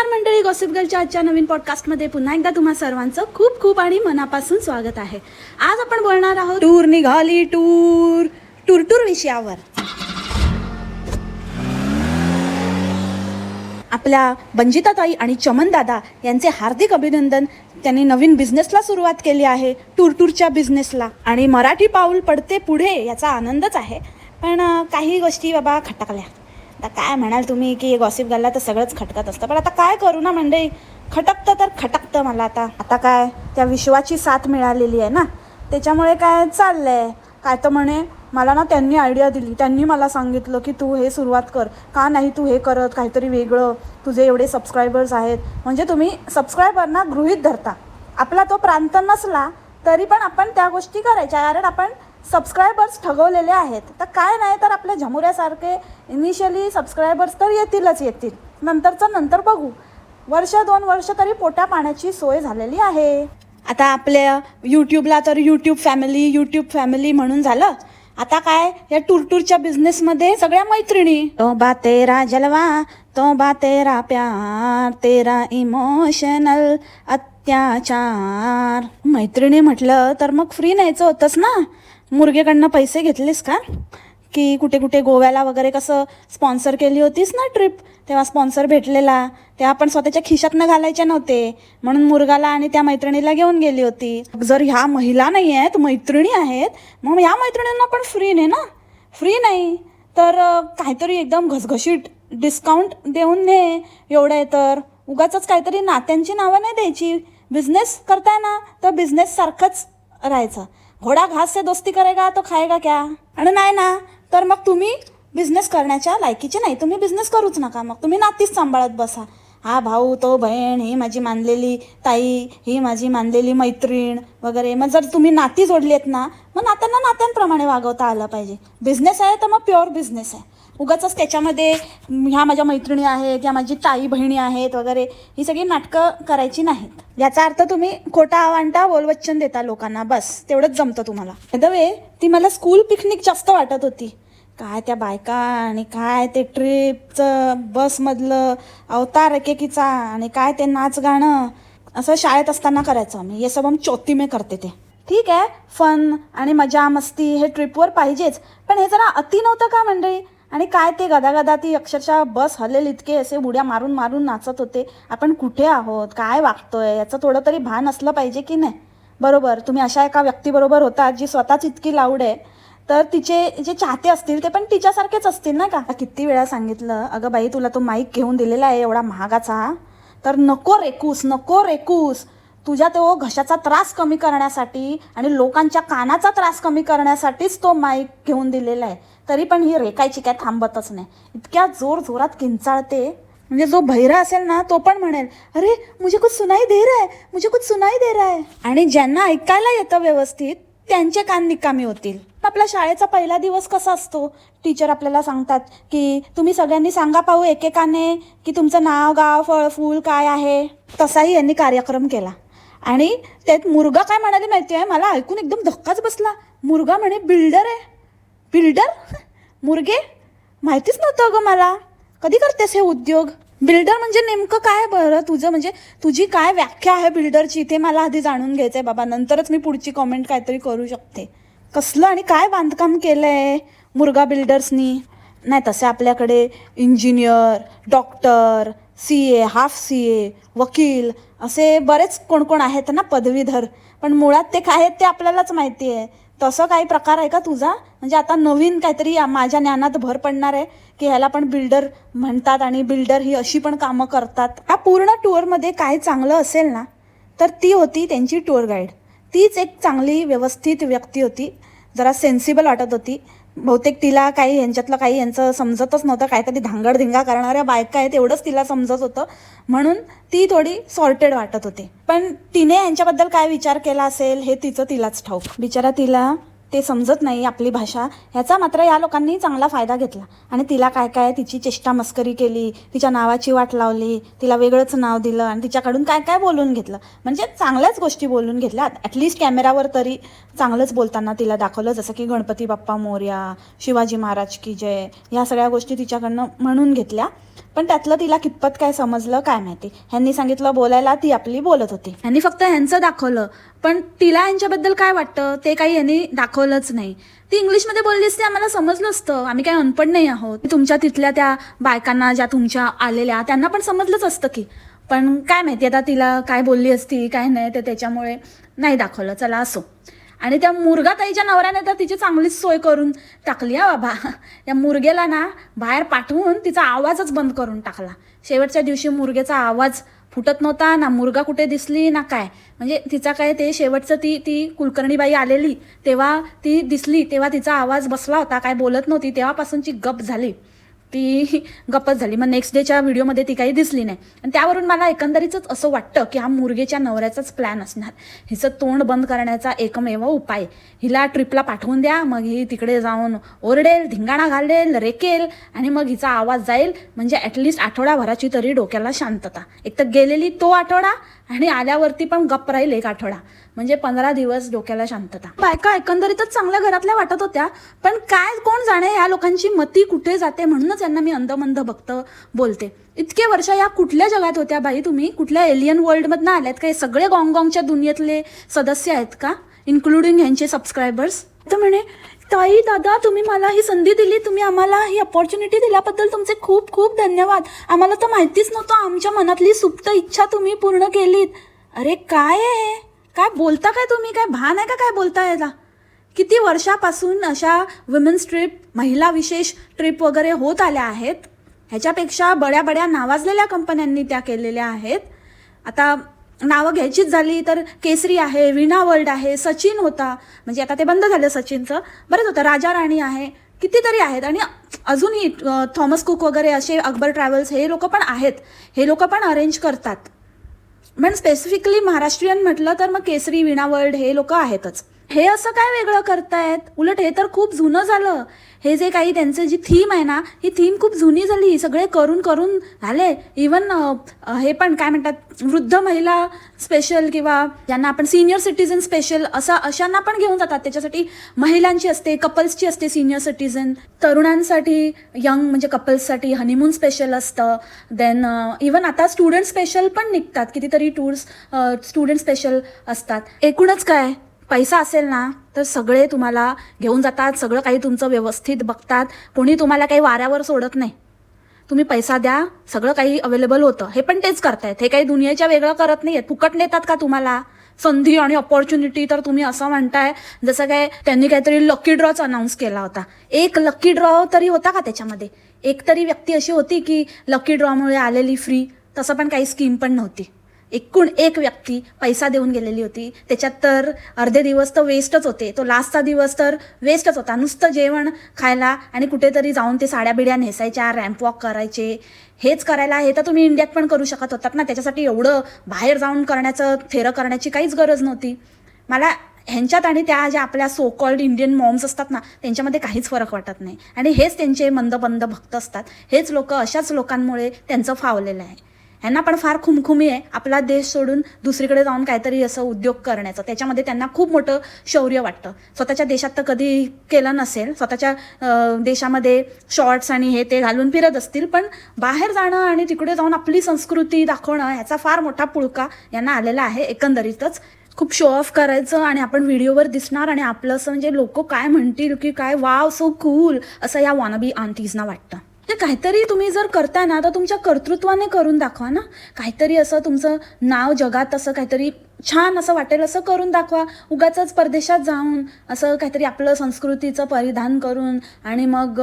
नमस्कार मंडळी गॉसिप गर्लच्या आजच्या नवीन पॉडकास्टमध्ये पुन्हा एकदा तुम्हा सर्वांचं खूप खूप आणि मनापासून स्वागत आहे. आज आपण बोलणार आहोत टूर निघाली टूर टूर टूर विषयावर. आपल्या बंजिताताई आणि चमन दादा यांचे हार्दिक अभिनंदन. त्यांनी नवीन बिझनेसला सुरुवात केली आहे टूर टूरच्या बिझनेसला आणि मराठी पाऊल पडते पुढे याचा आनंदच आहे. पण काही गोष्टी बाबा खटकल्या. आता काय म्हणाल तुम्ही की गॉसिप घालला तर सगळंच खटकत असतं. पण आता काय करू ना मंडळी? खटकतं तर खटकतं मला आता. आता काय? त्या विश्वाची साथ मिळालेली आहे ना? त्याच्यामुळे काय चाललंय? काय तर म्हणे मला ना त्यांनी आयडिया दिली. त्यांनी मला सांगितलं की तू हे सुरुवात कर. का नाही तू हे करत? काहीतरी वेगळं. तुझे एवढे सबस्क्रायबर्स आहेत. म्हणजे तुम्ही सबस्क्रायबरना गृहीत धरता. आपला तो प्रांत नसला तरी पण आपण त्या गोष्टी करायच्या. कारण आपण सबस्क्रायबर्स ठगवलेले आहेत. तर काय नाही तर आपल्या झमुऱ्यासारखे इनिशियली सबस्क्रायबर्स तर येतीलच येतील. नंतरचं नंतर बघू. वर्ष दोन वर्ष तरी पोटा पाण्याची सोय झालेली आहे. आता आपल्या यूट्यूबला तर यूट्यूब फॅमिली यूट्यूब फॅमिली म्हणून झालं. आता काय? या टूर टूरच्या बिझनेसमध्ये सगळ्या मैत्रिणी. तो बा तेरा जलवा तो बा तेरा प्यार तेरा इमोशनल अत्याचार. मैत्रिणी म्हटलं तर मग फ्री न्यायचं होतंच ना? मुर्गेकडनं पैसे घेतलेस का? की कुठे कुठे गोव्याला वगैरे कसं स्पॉन्सर केली होतीस ना ट्रिप तेव्हा स्पॉन्सर भेटलेला. तेव्हा आपण स्वतःच्या खिशातनं घालायचे नव्हते. म्हणून मुरगाला आणि त्या मैत्रिणीला घेऊन गेली होती. जर ह्या महिला नाही आहेत मैत्रिणी आहेत मग ह्या मैत्रिणींना पण फ्री नाही ना? फ्री नाही. तर काहीतरी एकदम घसघशीट डिस्काउंट देऊन ने एवढं आहे तर. उगाच काहीतरी नात्यांची नावं नाही द्यायची. बिझनेस करताय ना तर बिझनेस सारखंच राहायचं. घोडा घास से दोस्ती करेगा तो खाएगा क्या? आणि नाही ना. तर मग तुम्ही बिझनेस करण्याच्या लायकीचे नाही. तुम्ही बिझनेस करूच नका मग. तुम्ही नातीच सांभाळत बसा. हा भाऊ तो बहीण ही माझी मानलेली ताई ही माझी मानलेली मैत्रीण वगैरे. मग जर तुम्ही नाती जोडली आहेत ना मग नात्यांना नात्यांप्रमाणे वागवता आलं पाहिजे. बिझनेस आहे तर मग प्युअर बिझनेस आहे. उगाच त्याच्यामध्ये ह्या माझ्या मैत्रिणी आहेत या माझी ताई बहिणी आहेत वगैरे ही सगळी नाटकं करायची नाहीत. याचा अर्थ तुम्ही खोटा आवांटा बोलवच्चन देता लोकांना बस तेवढंच जमतं तुम्हाला. द वे ती मला स्कूल पिकनिक जास्त वाटत होती. काय त्या बायका आणि काय ते ट्रिपचं बसमधलं अवतार एकेकीचा आणि काय ते नाच गाणं असं शाळेत असताना करायचो आम्ही. हे सब हम चौथी करते ते. ठीक आहे फन आणि मजा मस्ती हे ट्रिपवर पाहिजेच पण हे जरा अति नव्हतं का मंडळी? आणि काय ते गदा गदा ती अक्षरशः बस हलेल इतके असे उड्या मारून मारून नाचत होते. आपण कुठे आहोत? काय वागतोय? याचं थोडं तरी भान असलं पाहिजे की नाही? बरोबर. तुम्ही अशा एका व्यक्तीबरोबर होता जी स्वतःच इतकी लाऊड आहे. तर तिचे जे चाहते असतील ते पण तिच्यासारखेच असतील ना का? किती वेळा सांगितलं अगं बाई तुला तो माईक घेऊन दिलेला आहे एवढा महागाचा. तर नको रेकूस नको रेकूस. तुझ्या तो घशाचा त्रास कमी करण्यासाठी आणि लोकांच्या कानाचा त्रास कमी करण्यासाठीच तो माईक घेऊन दिलेला आहे. तरी पण ही रेकायची काय थांबतच नाही. इतक्या जोर जोरात किंचाळते. म्हणजे जो भैरा असेल ना तो पण म्हणेल अरे मुझे कुछ सुनाई दे रहा है मुझे कुछ सुनाई दे रहा है. आणि ज्यांना ऐकायला येतं व्यवस्थित त्यांचे कान निकामी होतील. आपल्या शाळेचा पहिला दिवस कसा असतो? टीचर आपल्याला सांगतात की तुम्ही सगळ्यांनी सांगा पाहू एकेकाने की तुमचं नाव गाव फळ फूल काय आहे? तसाही यांनी कार्यक्रम केला. आणि त्यात मुर्गा काय म्हणाले माहिती आहे? मला ऐकून एकदम धक्काच बसला. मुर्गा म्हणे बिल्डर आहे. बिल्डर? मुर्गे? माहितीच नव्हतं अगं मला. कधी करतेस हे उद्योग? बिल्डर म्हणजे नेमकं काय बरं? तुझं म्हणजे तुझी काय व्याख्या आहे बिल्डरची? ते मला आधी जाणून घ्यायचं आहे बाबा. नंतरच मी पुढची कॉमेंट काहीतरी करू शकते. कसलं आणि काय बांधकाम केलं आहे मुर्गा बिल्डर्सनी नाही तसे आपल्याकडे engineer doctor C A half C A वकील असे बरेच कोण कोण आहेत ना पदवीधर. पण मुळात ते काय आहेत ते आपल्यालाच माहिती आहे. तसं काही प्रकार आहे का तुझा? म्हणजे आता नवीन काहीतरी या- माझ्या ज्ञानात भर पडणार आहे की ह्याला पण बिल्डर म्हणतात आणि बिल्डर ही अशी पण कामं करतात. या पूर्ण टूरमध्ये काय चांगलं असेल ना तर ती होती त्यांची टूर गाईड तीच एक चांगली व्यवस्थित व्यक्ती होती. जरा सेन्सिबल वाटत होती. बहुतेक तिला काही यांच्यातलं काही यांचं समजतच नव्हतं. काहीतरी धांगडधिंगा करणाऱ्या बायका आहेत एवढंच तिला समजत होतं. म्हणून ती थोडी सॉर्टेड वाटत होती. पण तिने यांच्याबद्दल काय विचार केला असेल हे तिचं तिलाच ठाऊक. बिचारा तिला ते समजत नाही आपली भाषा. ह्याचा मात्र या लोकांनी चांगला फायदा घेतला. आणि तिला काय काय तिची चेष्टा मस्करी केली तिच्या नावाची वाट लावली तिला वेगळंच नाव दिलं आणि तिच्याकडून काय काय बोलून घेतलं. म्हणजे चांगल्याच गोष्टी बोलून घेतल्या. ॲटलिस्ट कॅमेरावर तरी चांगलंच बोलताना तिला दाखवलं. जसं की गणपती बाप्पा मोर्या शिवाजी महाराज की जय ह्या सगळ्या गोष्टी तिच्याकडनं म्हणून घेतल्या. पण त्यातलं तिला कितपत काय समजलं काय माहिती? ह्यांनी सांगितलं बोलायला ती आपली बोलत होती. ह्यांनी फक्त ह्यांचं दाखवलं. पण तिला यांच्याबद्दल काय वाटतं? ते काही यांनी दाखवलंच नाही. ती इंग्लिशमध्ये बोलली असते आम्हाला समजलं असतं. आम्ही काही अनपण नाही आहोत. तुमच्या तिथल्या त्या बायकांना ज्या तुमच्या आलेल्या त्यांना पण समजलंच असतं की. पण काय माहिती आता तिला काय बोलली असती काय नाही ते त्याच्यामुळे नाही दाखवलं. चला असो. आणि त्या मुर्गा ताईच्या नवऱ्याने तर तिची चांगलीच सोय करून टाकली हा बाबा. या मुर्गेला ना बाहेर पाठवून तिचा आवाजच बंद करून टाकला. शेवटच्या दिवशी मुर्गेचा आवाज फुटत नव्हता ना मुर्गा कुठे दिसली ना काय. म्हणजे तिचा काय ते शेवटचं ती ती कुलकर्णीबाई आलेली तेव्हा ती दिसली तेव्हा तिचा आवाज बसला होता काय बोलत नव्हती तेव्हापासूनची गप झाली. ती गप्पच झाली. मग नेक्स्ट डेच्या व्हिडिओमध्ये ती काही दिसली नाही. आणि त्यावरून मला एकंदरीतच असं वाटतं की हा मुरगेच्या नवऱ्याचाच प्लॅन असणार. हिचं तोंड बंद करण्याचा एकमेव उपाय. हिला ट्रिपला पाठवून द्या मग ही तिकडे जाऊन ओरडेल धिंगाणा घालेल रेकेल आणि मग हिचा आवाज जाईल. म्हणजे ॲटलिस्ट आठवडाभराची तरी डोक्याला शांतता. एक तर गेलेली तो आठवडा आणि आल्यावरती पण गप्प राहील एक आठवडा. म्हणजे पंधरा दिवस डोक्याला शांतता. बायका एकंदरीतच चांगल्या घरातल्या वाटत होत्या पण काय कोण जाणे या लोकांची मती कुठे जाते म्हणूनच यांना मी अंधमंद भक्त बोलते. इतके वर्ष या कुठल्या जगात होत्या बाई तुम्ही? कुठल्या एलियन वर्ल्डमधनं आल्यात का? हे सगळे गॉंगॉंगच्या दुनियेतले सदस्य आहेत का? इन्क्लुडिंग ह्यांचे सबस्क्रायबर्स तर म्हणे ताई दादा तुम्ही मला ही संधी दिली. तुम्ही आम्हाला ही अपॉर्च्युनिटी दिल्याबद्दल तुमचे खूप खूप धन्यवाद. आम्हाला तर माहितीच नव्हतं आमच्या मनातली सुप्त इच्छा तुम्ही पूर्ण केलीत. अरे काय आहे काय बोलता काय तुम्ही? काय भान आहे का काय बोलता याला? किती वर्षापासून अशा वुमेन्स ट्रिप महिला विशेष ट्रिप वगैरे होत आल्या आहेत. ह्याच्यापेक्षा बड्या बड्या नावाजलेल्या कंपन्यांनी त्या केलेल्या आहेत. आता नावं घ्यायचीच झाली तर केसरी आहे विणा वर्ल्ड आहे सचिन होता. म्हणजे आता ते बंद झालं सचिनचं. बरंच होतं. राजा राणी आहे. कितीतरी आहेत. आणि अजूनही थॉमस कुक वगैरे असे अकबर ट्रॅव्हल्स हे लोक पण आहेत. हे लोक पण अरेंज करतात. पण स्पेसिफिकली महाराष्ट्रीयन म्हटलं तर मग केसरी विणा वर्ल्ड हे लोक आहेतच. हे असं काय वेगळं करतायत? उलट हे तर खूप जुनं झालं. हे जे काही त्यांचं जी थीम आहे ना ही थीम खूप जुनी झाली. सगळे करून करून झाले. इवन हे पण काय म्हणतात वृद्ध महिला स्पेशल किंवा ज्यांना आपण सिनियर सिटीजन स्पेशल असा अशांना पण घेऊन जातात. त्याच्यासाठी महिलांची असते कपल्सची असते सिनियर सिटीजन तरुणांसाठी यंग म्हणजे कपल्ससाठी हनीमून स्पेशल असतं. देन इवन आता स्टुडंट स्पेशल पण निघतात. कितीतरी टूर्स स्टुडंट स्पेशल असतात. एकूणच काय? पैसा असेल ना तर सगळे तुम्हाला घेऊन जातात सगळं काही तुमचं व्यवस्थित बघतात. कोणी तुम्हाला काही वाऱ्यावर सोडत नाही. तुम्ही पैसा द्या सगळं काही अवेलेबल होतं. हे पण तेच करतायत. हे काही दुनियेच्या वेगळं करत नाहीयेत. फुकट नेतात का तुम्हाला? संधी आणि ऑपॉर्च्युनिटी तर तुम्ही असं म्हणताय जसं काय त्यांनी काहीतरी लकी ड्रॉच अनाऊन्स केला होता. एक लकी ड्रॉ तरी होता का त्याच्यामध्ये? एक तरी व्यक्ती अशी होती की लकी ड्रॉमुळे आलेली फ्री तसं पण काही स्कीम पण नव्हती. एकूण एक व्यक्ती पैसा देऊन गेलेली होती. त्याच्यात तर अर्धे दिवस तर वेस्टच होते. तो लास्टचा दिवस तर वेस्टच होता. नुसतं जेवण खायला आणि कुठेतरी जाऊन ते साड्या बिड्या नेसायच्या रॅम्प वॉक करायचे. हेच करायला हे तर तुम्ही इंडियात पण करू शकत होतात ना. त्याच्यासाठी एवढं बाहेर जाऊन करण्याचं थेरं करण्याची काहीच गरज नव्हती. मला ह्यांच्यात आणि त्या ज्या आपल्या सो कॉल्ड इंडियन मॉम्स असतात ना त्यांच्यामध्ये काहीच फरक वाटत नाही. आणि हेच त्यांचे मंदबंद भक्त असतात. हेच लोक अशाच लोकांमुळे त्यांचं फावलेलं आहे. ह्यांना पण फार खुमखुमी आहे. आपला देश सोडून दुसरीकडे जाऊन काहीतरी असं उद्योग करण्याचं. त्याच्यामध्ये त्यांना खूप मोठं शौर्य वाटतं. स्वतःच्या देशात तर कधी केलं नसेल. स्वतःच्या देशामध्ये शॉर्ट्स आणि हे ते घालून फिरत असतील. पण बाहेर जाणं आणि तिकडे जाऊन आपली संस्कृती दाखवणं ह्याचा फार मोठा पुळका यांना आलेला आहे. एकंदरीतच खूप शो ऑफ करायचं आणि आपण व्हिडिओवर दिसणार आणि आपलं असं म्हणजे लोक काय म्हणतील की काय वाव सो कूल असं या वानबी आंटीजना वाटतं. हे काहीतरी तुम्ही जर करताय ना तर तुमच्या कर्तृत्वाने करून दाखवा ना. काहीतरी असं तुमचं नाव जगात असं काहीतरी छान असं वाटेल असं करून दाखवा. उगाच परदेशात जाऊन असं काहीतरी आपलं संस्कृतीचं परिधान करून आणि मग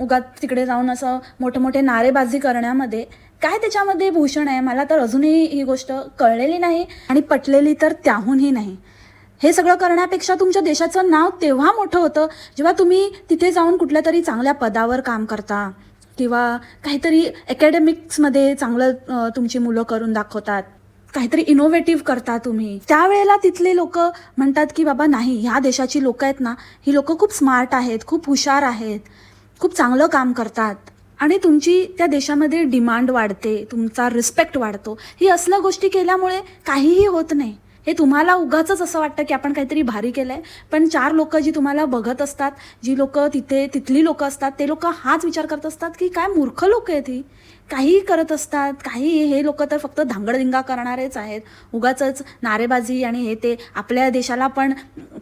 उगाच तिकडे जाऊन असं मोठे मोठे नारेबाजी करण्यामध्ये काय त्याच्यामध्ये भूषण आहे? मला तर अजूनही ही गोष्ट कळलेली नाही आणि पटलेली तर त्याहूनही नाही. हे सगळं करण्यापेक्षा तुमच्या देशाचं नाव तेव्हा मोठं होतं जेव्हा तुम्ही तिथे जाऊन कुठल्या तरी चांगल्या पदावर काम करता. किंवा काहीतरी अकॅडमिक्समध्ये चांगलं तुमची मुलं करून दाखवतात. काहीतरी इनोव्हेटिव्ह करता तुम्ही. त्यावेळेला तिथले लोक म्हणतात की बाबा नाही ह्या देशाची लोक आहेत ना ही लोक खूप स्मार्ट आहेत खूप हुशार आहेत खूप चांगलं काम करतात. आणि तुमची त्या देशामध्ये डिमांड वाढते तुमचा रिस्पेक्ट वाढतो. ही असल्या गोष्टी केल्यामुळे काहीही होत नाही. हे तुम्हाला उगाच असं वाटतं की आपण काहीतरी भारी केलंय. पण चार लोक जी तुम्हाला बघत असतात जी लोक तिथे तिथली लोक असतात ते लोक हाच विचार करत असतात की काय मूर्ख लोक आहेत ही? काही करत असतात काही हे लोक तर फक्त धांगडधिंगा करणारेच आहेत. उगाच नारेबाजी आणि हे ते आपल्या देशाला पण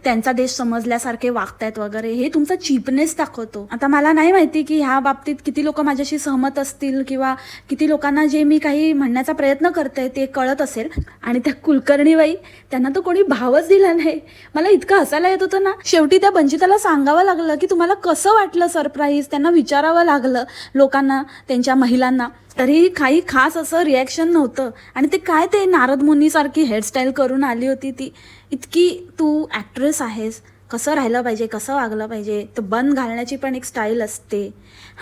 त्यांचा देश समजल्यासारखे वागतायत वगैरे हे तुमचा चीपनेस दाखवतो. आता मला नाही माहिती की ह्या बाबतीत किती लोक माझ्याशी सहमत असतील किंवा किती लोकांना जे मी काही म्हणण्याचा प्रयत्न करते ते कळत असेल. आणि त्या कुलकर्णीबाई त्यांना तर कोणी भावच दिला नाही. मला इतकं हसायला येत होतं ना. शेवटी त्या बंजिताला सांगावं लागलं की तुम्हाला कसं वाटलं सरप्राईज? त्यांना विचारावं लागलं लोकांना त्यांच्या महिलांना. तरी काही खास असं रिॲक्शन नव्हतं. आणि ते काय ते नारद मुनीसारखी हेअरस्टाईल करून आली होती ती. इतकी तू ॲक्ट्रेस आहेस. कसं राहिलं पाहिजे कसं वागलं पाहिजे तर बन घालण्याची पण एक स्टाईल असते.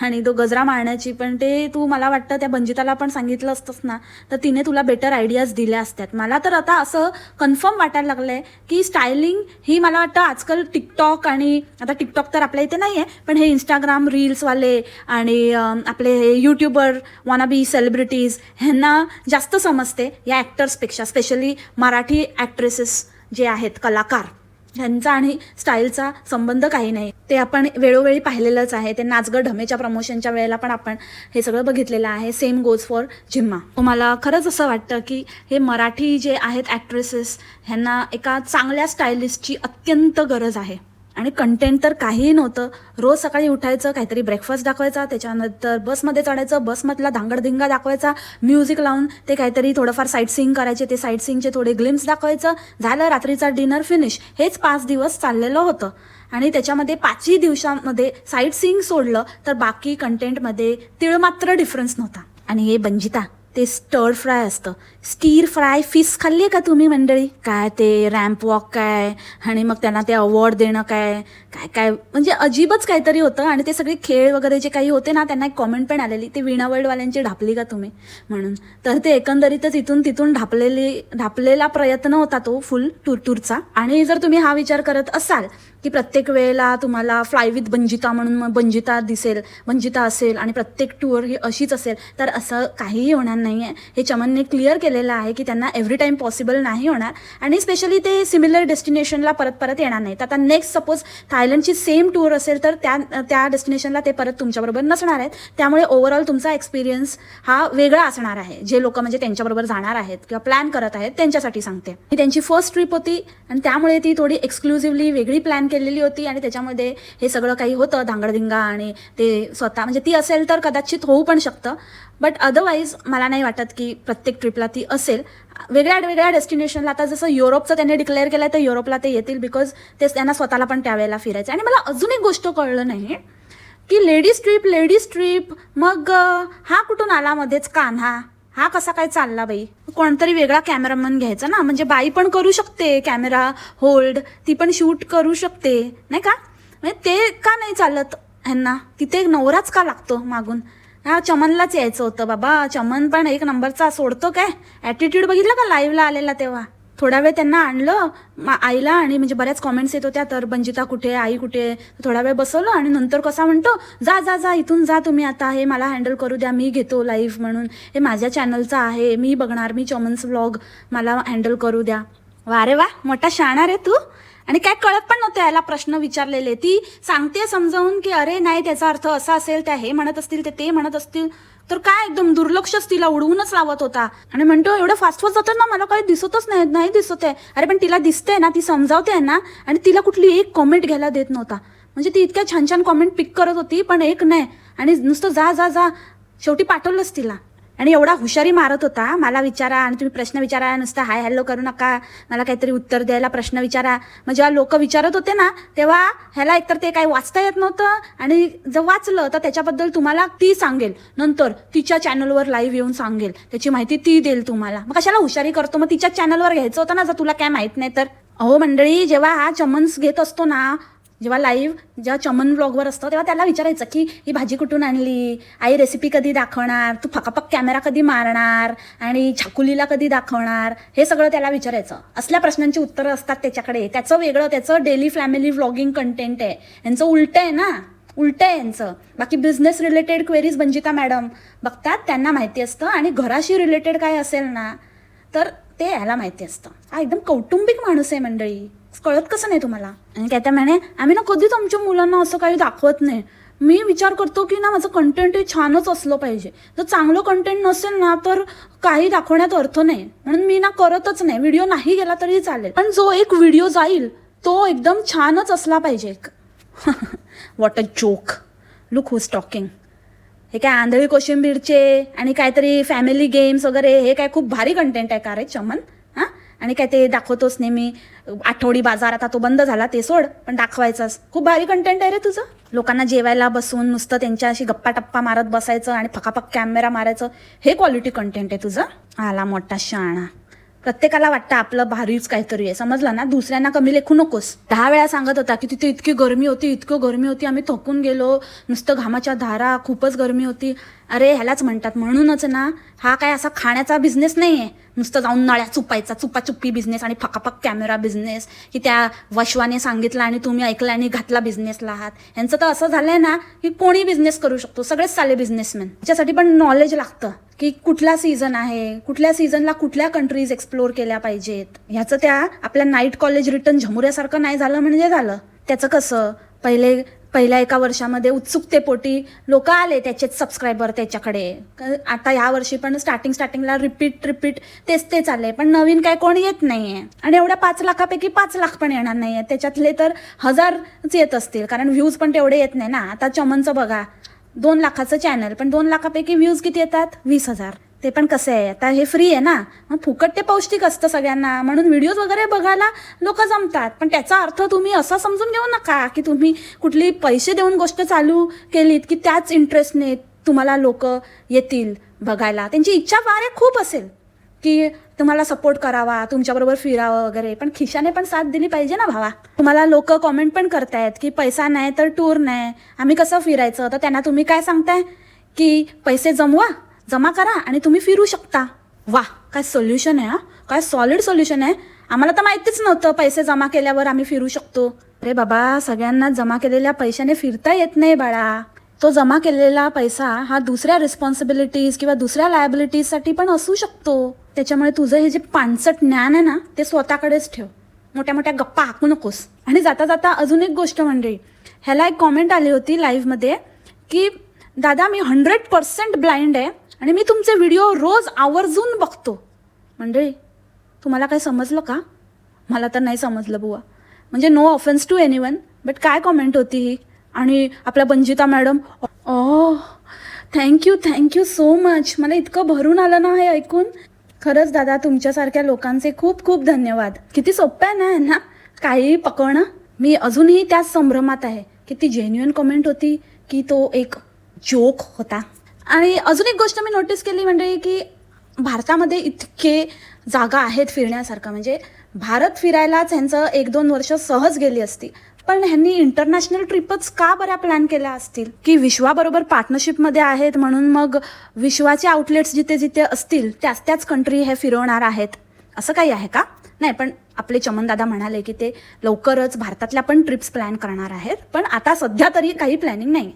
आणि तो गजरा मारण्याची पण ते तू मला वाटतं त्या बंजिताला पण सांगितलं असतंस ना तर तिने तुला बेटर आयडियाज दिल्या असत्यात. मला तर आता असं कन्फर्म वाटायला लागलं आहे की स्टायलिंग ही मला वाटतं आजकाल टिकटॉक आणि आता टिकटॉक तर आपल्या इथे नाही आहे पण हे इंस्टाग्राम रील्सवाले आणि आपले हे यूट्यूबर वाना बी सेलिब्रिटीज ह्यांना जास्त समजते या ॲक्टर्सपेक्षा स्पेशली मराठी ॲक्ट्रेसेस जे आहेत कलाकार. ह्यांचा आणि स्टाईलचा संबंध काही नाही. ते आपण वेळोवेळी पाहिलेलंच आहे. ते नाचगड ढमेच्या प्रमोशनच्या वेळेला पण आपण हे सगळं बघितलेलं आहे. सेम गोज फॉर जिम्मा. मला खरंच असं वाटतं की हे मराठी जे आहेत ॲक्ट्रेसेस ह्यांना एका चांगल्या स्टायलिस्टची अत्यंत गरज आहे. आणि कंटेंट तर काहीही नव्हतं. रोज सकाळी उठायचं काहीतरी ब्रेकफास्ट दाखवायचा त्याच्यानंतर बसमध्ये चढायचं बसमधला धांगडधिंगा दाखवायचा म्युझिक लावून ते काहीतरी थोडंफार साईट सिंग करायचे ते साईट सिंगचे थोडे ग्लिम्स दाखवायचं. झालं रात्रीचा डिनर फिनिश हेच पाच दिवस चाललेलं होतं. आणि त्याच्यामध्ये पाचही दिवसामध्ये साईट सिंग सोडलं तर बाकी कंटेंटमध्ये तिळ मात्र डिफरन्स नव्हता. आणि हे बंजिता ते स्टर फ्राय असतं. स्टीर फ्राय फिश खाल्ली आहे का तुम्ही मंडळी? काय ते रॅम्प वॉक काय? आणि मग त्यांना ते अवॉर्ड देणं काय? काय काय म्हणजे अजीबच काहीतरी होतं आणि ते सगळे खेळ वगैरे जे काही होते ना त्यांना एक कॉमेंट पण आलेली ते वीणा वर्ल्डवाल्यांची ढापली का तुम्ही? म्हणून. तर ते एकंदरीतच इथून तिथून ढापलेली ढापलेला प्रयत्न होता तो फुल टूरटूरचा आणि जर तुम्ही हा विचार करत असाल की प्रत्येक वेळेला तुम्हाला फ्लाय विथ बंजिता म्हणून मग बंजिता दिसेल बंजिता असेल आणि प्रत्येक टूर ही अशीच असेल तर असं काहीही होणार नाही आहे हे चमनने क्लिअर केलेलं आहे की त्यांना एव्हरी टाईम पॉसिबल नाही होणार. आणि स्पेशली ते सिमिलर डेस्टिनेशनला परत परत येणार नाहीत. आता नेक्स्ट सपोज थायलंडची सेम टूर असेल तर त्या त्या डेस्टिनेशनला ते परत तुमच्याबरोबर नसणार आहेत. त्यामुळे ओव्हरऑल तुमचा एक्सपिरियन्स हा वेगळा असणार आहे. जे लोक म्हणजे त्यांच्याबरोबर जाणार आहेत किंवा प्लॅन करत आहेत त्यांच्यासाठी सांगते. ही त्यांची फर्स्ट ट्रिप होती आणि त्यामुळे ती थोडी एक्सक्लुझिव्हली वेगळी प्लॅन केलेली होती आणि त्याच्यामध्ये हे सगळं काही होतं धांगडधिंगा आणि ते स्वतः म्हणजे ती असेल तर कदाचित होऊ पण शकतं. बट अदरवाईज मला नाही वाटत की प्रत्येक ट्रिपला ती असेल. वेगळ्या वेगळ्या डेस्टिनेशनला आता जसं युरोपचं त्यांनी डिक्लेअर केलं तर युरोपला ते येतील बिकॉज ते त्यांना स्वतःला पण त्यावेळेला फिरायचं. आणि मला अजून एक गोष्ट कळलं नाही की लेडीज ट्रिप लेडीज ट्रिप मग हा कुठून आला मध्येच कान्हा? हा कसा काय चालला बाई? कोणतरी वेगळा कॅमेरामन घ्यायचा ना. म्हणजे बाई पण करू शकते कॅमेरा होल्ड ती पण शूट करू शकते नाही का? म्हणजे ते का नाही चालत ह्यांना? तिथे नवराच का लागतो मागून? हा चमनलाच यायचं होतं बाबा. चमन पण एक नंबरचा सोडतो काय? ॲटिट्यूड बघितला का लाईव्हला आलेला तेव्हा? थोडा वेळ त्यांना आणलं मा- आईला आणि म्हणजे बऱ्याच कॉमेंट्स येत होत्या तर बंजिता कुठे आई कुठे? थोडा वेळ बसवलं आणि नंतर कसा म्हणतो जा जा जा इथून जा तुम्ही आता हे मला हँडल करू द्या मी घेतो लाईव्ह म्हणून. हे माझ्या चॅनलचं आहे मी बघणार मी चमन्स व्लॉग मला हँडल करू द्या. वा रे वा मोठा शाणार आहे तू. आणि काय कळत पण नव्हतं याला प्रश्न विचारलेले. ती सांगते समजावून की अरे नाही त्याचा अर्थ असा असेल त्या हे म्हणत असतील ते ते म्हणत असतील. तर काय एकदम दुर्लक्षच तिला उडवूनच लावत होता. आणि म्हणतो एवढं फास्ट फास्ट जातं ना मला काही दिसतच नाही नाही दिसत आहे. अरे पण तिला दिसते ना ती समजावते ना आणि तिला कुठली एक कॉमेंट घ्यायला देत नव्हता. म्हणजे ती इतक्या छान छान कॉमेंट पिक करत होती पण एक नाही. आणि नुसतं जा जा जा शेवटी पाठवलंच तिला. आणि एवढा हुशारी मारत होता. मला विचारा आणि तुम्ही प्रश्न विचारा. नुसतं हाय हॅलो करू नका. मला काहीतरी उत्तर द्यायला प्रश्न विचारा. मग जेव्हा लोक विचारत होते ना तेव्हा ह्याला एकतर ते काही वाचता येत नव्हतं आणि जर वाचलं तर त्याच्याबद्दल तुम्हाला ती सांगेल. नंतर तिच्या चॅनलवर लाईव्ह येऊन सांगेल. त्याची माहिती ती देईल तुम्हाला. मग कशाला हुशारी करतो? मग तिच्या चॅनलवर घ्यायचं होतं ना जर तुला काय माहीत नाही तर. अहो मंडळी जेव्हा हा चमन्स घेत असतो ना जेव्हा लाईव्ह जेव्हा चमन ब्लॉगवर असतं तेव्हा त्याला विचारायचं की ही भाजी कुठून आणली? आई रेसिपी कधी दाखवणार? तू फकाफक कॅमेरा कधी मारणार? आणि छाकुलीला कधी दाखवणार? हे सगळं त्याला विचारायचं. असल्या प्रश्नांची उत्तरं असतात त्याच्याकडे. त्याचं वेगळं त्याचं डेली फॅमिली व्लॉगिंग कंटेंट आहे. यांचं उलटं आहे ना? उलटं आहे यांचं. बाकी business related queries Banjita madam बघतात त्यांना माहिती असतं. आणि घराशी रिलेटेड काय असेल ना? तर ते याला माहिती असतं. हा एकदम कौटुंबिक माणूस आहे मंडळी. कळत कसं नाही तुम्हाला? आणि काय त्या म्हणे आम्ही ना कधीच आमच्या मुलांना असं काही दाखवत नाही. मी विचार करतो की ना माझं कंटेंट हे छानच असलं पाहिजे. जर चांगलं कंटेंट नसेल ना तर काही दाखवण्यात अर्थ नाही. म्हणून मी ना करतच नाही. व्हिडिओ नाही गेला तरी चालेल. पण जो एक व्हिडिओ जाईल तो एकदम छानच असला पाहिजे. What a joke look who's talking हे काय आंधळी कोशिंबीरचे आणि काहीतरी फॅमिली गेम्स वगैरे हे काय खूप भारी कंटेंट आहे का रे चमन? आणि काय ते दाखवतोस नेहमी आठवडी बाजार आता तो बंद झाला ते सोड पण दाखवायचाच. खूप भारी कंटेंट आहे रे तुझं. लोकांना जेवायला बसून नुसतं त्यांच्याशी गप्पा टप्पा मारत बसायचं आणि फकाफक कॅमेरा मारायचं हे क्वालिटी कंटेंट आहे तुझं. आला मोठा शाणा प्रत्येकाला वाटतं आपलं भारीच काहीतरी आहे. समजलं ना? दुसऱ्यांना कमी लेखू नकोस. दहा वेळा सांगत होता की तिथे इतकी गरमी होती इतकं गरमी होती आम्ही थकून गेलो. नुसतं घामाच्या धारा खूपच गरमी होती. अरे ह्यालाच म्हणतात. म्हणूनच ना हा काय असा खाण्याचा बिझनेस नाही आहे नुसतं जाऊन नळ्या चुपायचा चुपाचुप्पी बिझनेस आणि फकाफक कॅमेरा बिझनेस की त्या वशवाने सांगितलं आणि तुम्ही ऐकलं आणि घातला बिझनेसला आहात यांचं तर असं झालंय ना की कोणी बिझनेस करू शकतो. सगळेच चाले बिझनेसमॅन त्याच्यासाठी पण नॉलेज लागतं की कुठला सीझन आहे कुठल्या सीझनला कुठल्या कंट्रीज एक्सप्लोर केल्या पाहिजेत. ह्याचं त्या आपल्या नाईट कॉलेज रिटर्न झमुऱ्यासारखं नाही झालं म्हणजे झालं. त्याचं कसं? पहिले पहिल्या एका वर्षामध्ये उत्सुकतेपोटी लोक आले त्याचेच सबस्क्रायबर त्याच्याकडे. आता ह्या वर्षी पण स्टार्टिंग स्टार्टिंगला रिपीट रिपीट तेच तेच आले पण नवीन काय कोण येत नाहीये. आणि एवढ्या पाच लाखापैकी पाच लाख पण येणार नाहीये. त्याच्यातले तर हजारच येत असतील. कारण व्ह्यूज पण तेवढे येत नाही ना. आता चमनचं बघा. दोन लाखाचं चॅनल पण दोन लाखापैकी व्ह्यूज किती येतात? वीस हजार. ते पण कसं आहे? आता हे फ्री आहे ना? मग फुकट ते पौष्टिक असतं सगळ्यांना. म्हणून व्हिडिओज वगैरे बघायला लोक जमतात. पण त्याचा अर्थ तुम्ही असा समजून घेऊ नका की तुम्ही कुठली पैसे देऊन गोष्ट चालू केलीत की त्याच इंटरेस्टने तुम्हाला लोक येतील बघायला. त्यांची इच्छा फार खूप असेल की तुम्हाला सपोर्ट करावा तुमच्याबरोबर फिरावं वगैरे. पण खिशाने पण साथ दिली पाहिजे ना भावा? तुम्हाला लोक कॉमेंट पण करतायत की पैसा नाही तर टूर नाही. आम्ही कसं फिरायचं? तर त्यांना तुम्ही काय सांगताय? की पैसे जमवा? जमा करा आणि तुम्ही फिरू शकता. वा काय सोल्युशन आहे हा? काय सॉलिड सोल्युशन आहे? आम्हाला तर माहितीच नव्हतं पैसे जमा केल्यावर आम्ही फिरू शकतो. अरे बाबा सगळ्यांना जमा केलेल्या पैशाने फिरता येत नाही बाळा. तो जमा केलेला पैसा हा दुसऱ्या रिस्पॉन्सिबिलिटीज किंवा दुसऱ्या लायबिलिटीजसाठी पण असू शकतो. त्याच्यामुळे तुझं हे जे पानसट ज्ञान आहे ना ते स्वतःकडेच ठेव. मोठ्या मोठ्या गप्पा हाकू नकोस. आणि जाता जाता अजून एक गोष्ट म्हणजे ह्याला एक कॉमेंट आली होती लाईव्हमध्ये की दादा मी हंड्रेड पर्सेंट ब्लाइंड आहे. आणि मी तुमचे व्हिडिओ रोज आवर्जून बघतो. मंडळी तुम्हाला काय समजलं का? मला तर नाही समजलं बुवा. म्हणजे no offence to anyone but काय कॉमेंट होती ही? आणि आपल्या Banjita madam oh thank you thank you so much मला इतकं भरून आलं ना हे ऐकून. खरंच दादा तुमच्यासारख्या लोकांचे खूप खूप धन्यवाद. किती सोपं आहे ना यांना काहीही पकवणं मी अजूनही त्याच संभ्रमात आहे. की ती जेन्युअन कमेंट होती की तो एक जोक होता. आणि अजून एक गोष्ट मी नोटीस केली म्हणजे की भारतामध्ये इतके जागा आहेत फिरण्यासारखं. म्हणजे भारत फिरायलाच ह्यांचं एक दोन वर्ष सहज गेली असती. पण ह्यांनी इंटरनॅशनल ट्रिपच का बऱ्या प्लॅन केल्या असतील? की विश्वाबरोबर पार्टनरशिपमध्ये आहेत म्हणून मग विश्वाचे आउटलेट्स जिथे जिथे असतील त्याच त्याच कंट्री हे फिरवणार आहेत? असं काही आहे का? नाही पण आपले चमनदादा म्हणाले की ते लवकरच भारतातल्या पण ट्रिप्स प्लॅन करणार आहेत. पण आता सध्या तरी काही प्लॅनिंग नाही.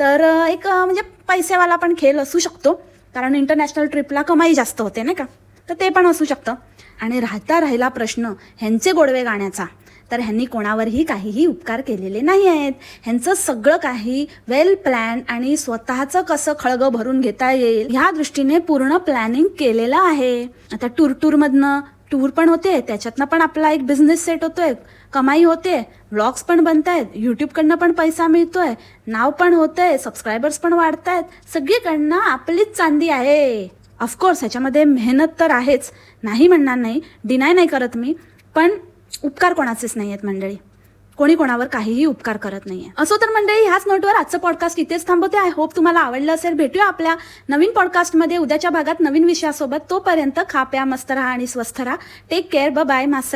तर एक म्हणजे पैसेवाला पण खेळ असू शकतो. कारण इंटरनॅशनल ट्रिपला कमाई जास्त होते नाही का? तर ते पण असू शकतं. आणि राहता राहिला प्रश्न ह्यांचे गोडवे गाण्याचा. तर ह्यांनी कोणावरही काहीही उपकार केलेले नाही आहेत. ह्यांचं सगळं काही वेल प्लॅन आणि स्वतःचं कसं खळगं भरून घेता येईल ह्या दृष्टीने पूर्ण प्लॅनिंग केलेलं आहे. आता टूर टूरमधनं टूर पण होते त्याच्यातनं पण आपला एक बिझनेस सेट होतोय कमाई होते व्लॉग्स पण बनतायत यूट्यूबकडनं पण पैसा मिळतोय नाव पण होतंय सबस्क्रायबर्स पण वाढतायत सगळीकडनं आपलीच चांदी आहे. ऑफकोर्स ह्याच्यामध्ये मेहनत तर आहेच नाही म्हणणार नाही डिनाय नाही करत मी पण उपकार कोणाचेच नाही आहेत मंडळी. कोणी कोणावर काहीही उपकार करत नाहीये. असो तर मंडळी ह्याच नोटवर आजचं पॉडकास्ट इथेच थांबवते. आय होप तुम्हाला आवडलं असेल. भेटूया आपल्या नवीन पॉडकास्टमध्ये उद्याच्या भागात नवीन विषयासोबत तोपर्यंत खा प्या मस्त राहा आणि स्वस्थ राहा. Take care b bye master